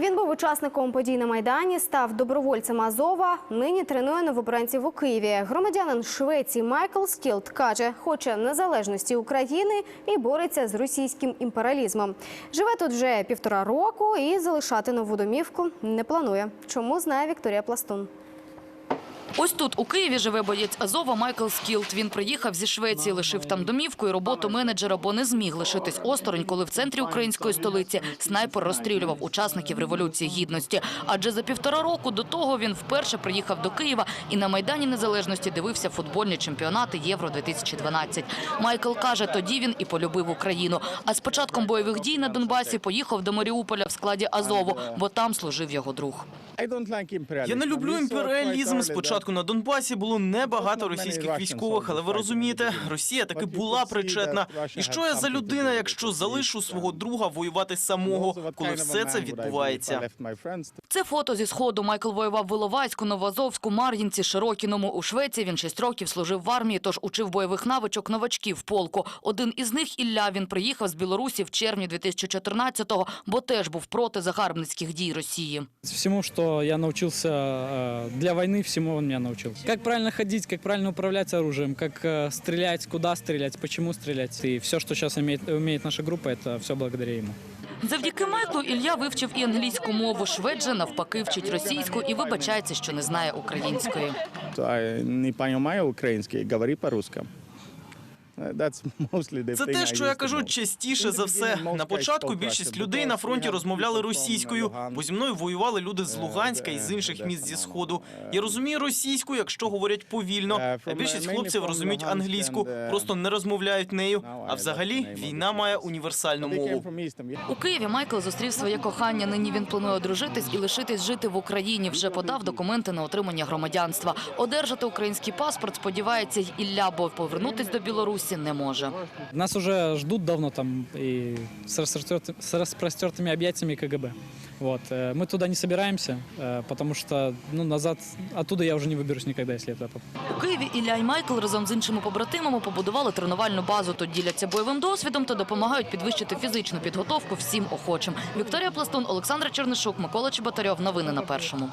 Він був учасником подій на майдані, став добровольцем Азова. Нині тренує новобранців у Києві. Громадянин Швеції Майкл Скілд каже, хоче незалежності України і бореться з російським імперіалізмом. Живе тут вже півтора року і залишати нову домівку не планує. Чому знає Вікторія Пластун? Ось тут у Києві живе боєць Азова Майкл Скілд. Він приїхав зі Швеції, лишив там домівку і роботу менеджера, бо не зміг лишитись осторонь, коли в центрі української столиці снайпер розстрілював учасників революції гідності. Адже за півтора року до того він вперше приїхав до Києва і на майдані незалежності дивився футбольні чемпіонати Євро 2012 Майкл каже, тоді він і полюбив Україну. А з початком бойових дій на Донбасі поїхав до Маріуполя в складі Азову, бо там служив його друг. Я не люблю імперіалізм. Спочатку на Донбасі було небагато російських військових, але ви розумієте, Росія таки була причетна. І що я за людина, якщо залишу свого друга воювати самого, коли все це відбувається? Це фото зі сходу. Майкл воював в Іловайську, Новоазовську, Мар'їнці, Широкіному. У Швеції він шість років служив в армії, тож учив бойових навичок новачків в полку. Один із них, Ілля, він приїхав з Білорусі в червні 2014-го, бо теж був проти загарбницьких дій Росії. Всему, что я научился э, для войны, всему он меня научил. Как правильно ходить, как правильно управлять оружием, как э, стрелять, куда стрелять, почему стрелять. И все, что сейчас имеет, умеет наша группа, это все благодаря ему. Завдяки Майклу Ілля вивчив і англійську мову. Швед же навпаки вчить російську і вибачається, що не знає української. не розумію український, говори по-русски. Це те, що я кажу частіше за все. На початку більшість людей на фронті розмовляли російською, бо зі мною воювали люди з Луганська і з інших міст зі сходу. Я розумію російську, якщо говорять повільно. А більшість хлопців розуміють англійську, просто не розмовляють нею. А взагалі війна має універсальну мову. У Києві Майкл зустрів своє кохання. Нині він планує одружитись і лишитись жити в Україні. Вже подав документи на отримання громадянства. Одержати український паспорт сподівається й Ілля, бо повернутись до Білорусі не може. Нас уже ждут давно там и с, распростер- с распростертыми объятиями КГБ. Вот. э, Мы туда не собираемся, э, потому что ну, назад, оттуда я уже не выберусь никогда, если это поп- У Києві Ілля і Майкл разом з іншими побратимами побудували тренувальну базу. Тут діляться бойовим досвідом та допомагають підвищити фізичну підготовку всім охочим. Вікторія Пластун, Олександр Чернишук, Микола Чеботарьов. Новини на першому.